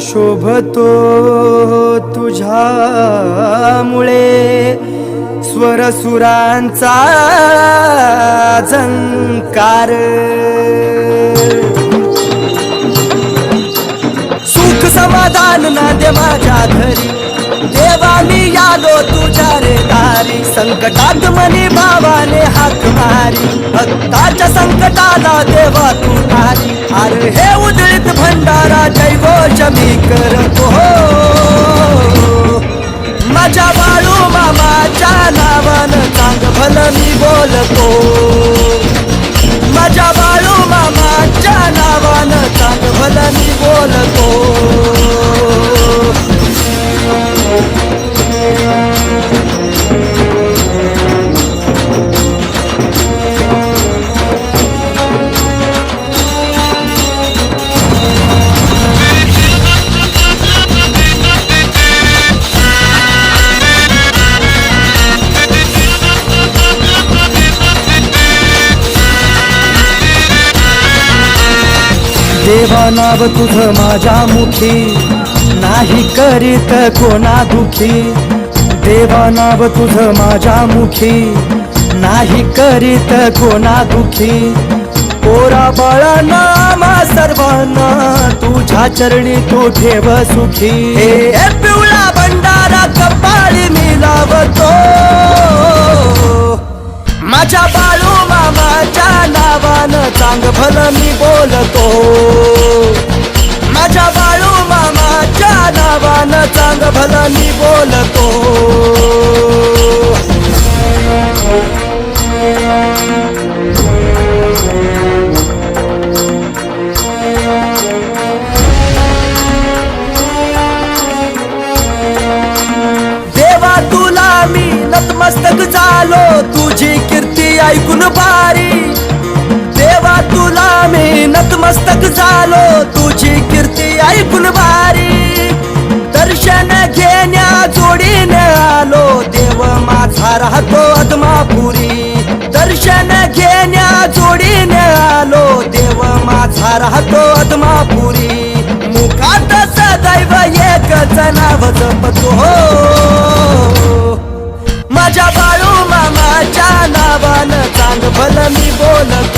शोभतो तुझ्यामुळे. स्वरसुरांचा झंकार. सुख समाधान नांदे माझ्या घरी. देवा मी यालो तुझ्या रे दारी. संकटात मनी भावाने हाक मारी. भक्ताच्या संकटाला देवा तू तारी अरे हे उदळी मी करतो हो. माझ्या बाळू मामाच्या नावानं देवा नाव तुझं माझ्या मुखी. नाही करीत कोणा दुखी. देवा नाव तुझं माझ्या मुखी. नाही करीत कोणा दुखी. पोरा बाळा मा सर्वांना तुझ्या चरणी तू ठेव सुखी. हे पिवळा भंडारा कपाळी मी लावतो. माझ्या सांग भल मी बोलतो. माझ्या बाळू मामाच्या नावानं चांग भल मी बोलतो. देवा तुला मी नतमस्तक झालो. तुझी कीर्ती ऐकून बारी देवा तुला मी नतमस्तक झालो. तुझी कीर्ती ऐकून भारी. दर्शन घेण्या जोडीने आलो. देव माझा राहतो अदमापुरी दर्शन घेण्या जोडीने आलो. देव माझा राहतो अदमापुरी मुखात सदैव एकच नाव जपतो. माझ्या बाळू मामाच्या नावानं चांग भलं मी बोलतो.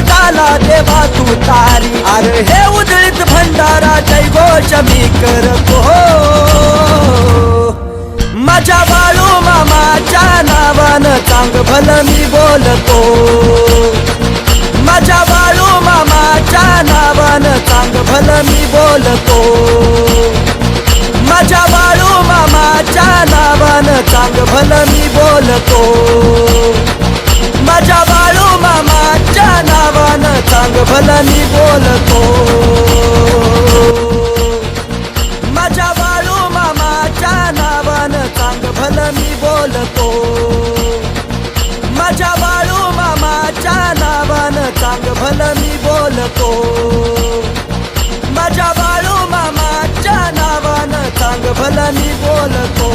भक्ताच्या देवा तू तारी. अरे हे उदळीत भंडारा जय घोष मी करतो. माझ्या बाळू मामाच्या नावानं चांग भल मी बोलतो. माझ्या बाळू मामाच्या नावानं चांग भल मी बोलतो. माझ्या बाळू मामाच्या नावानं चांग भल मी बोलतो. मला मी बोलतो माझ्या बाळू मामाच्या नावान चांग भल मी बोलतो माझ्या बाळू मामाच्या नावान चांग भल मी बोलतो माझ्या बाळू मामाच्या नावान चांग भल मी बोलतो